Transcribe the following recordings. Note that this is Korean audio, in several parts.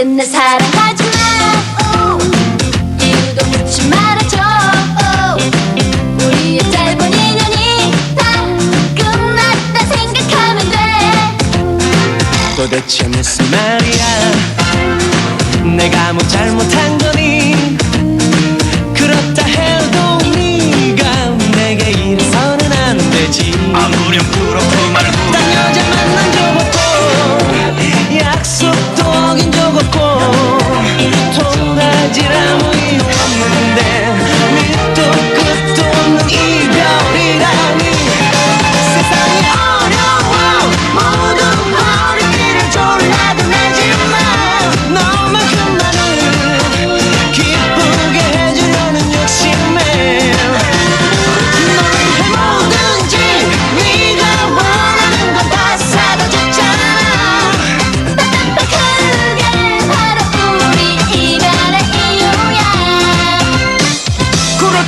이젠 날 사랑하지 마 이유도 묻지 말아줘. 우리의 짧은 인연이 다 끝났다 생각하면 돼. 도대체 무슨 말이야? 내가 뭐 잘못한 거니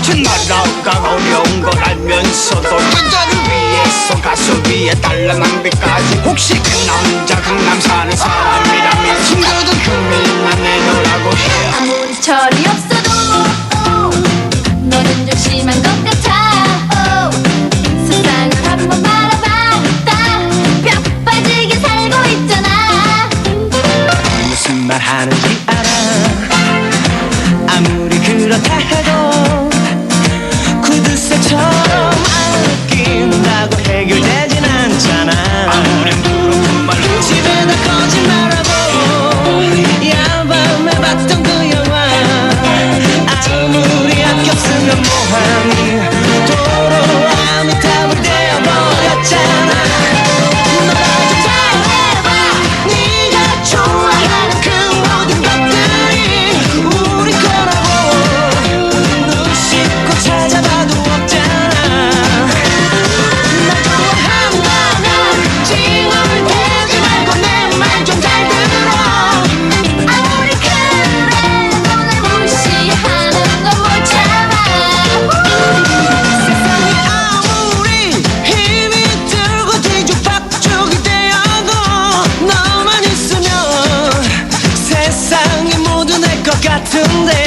그렇진 말아가 어려운 걸 알면서도 여자를 위해서 가슴 위에 달랑한 빛까지. 혹시 그 남자 강남 사는 사람이라면 친구들 금일만 내놓으라고 해 아무리 철이 없어도 너는 좀 심한 것 같아. 세상을 한번 바라봐 다뼈 빠지게 살고 있잖아. 무슨 말 하는지 알아. 아무리 그렇다 해도 같은데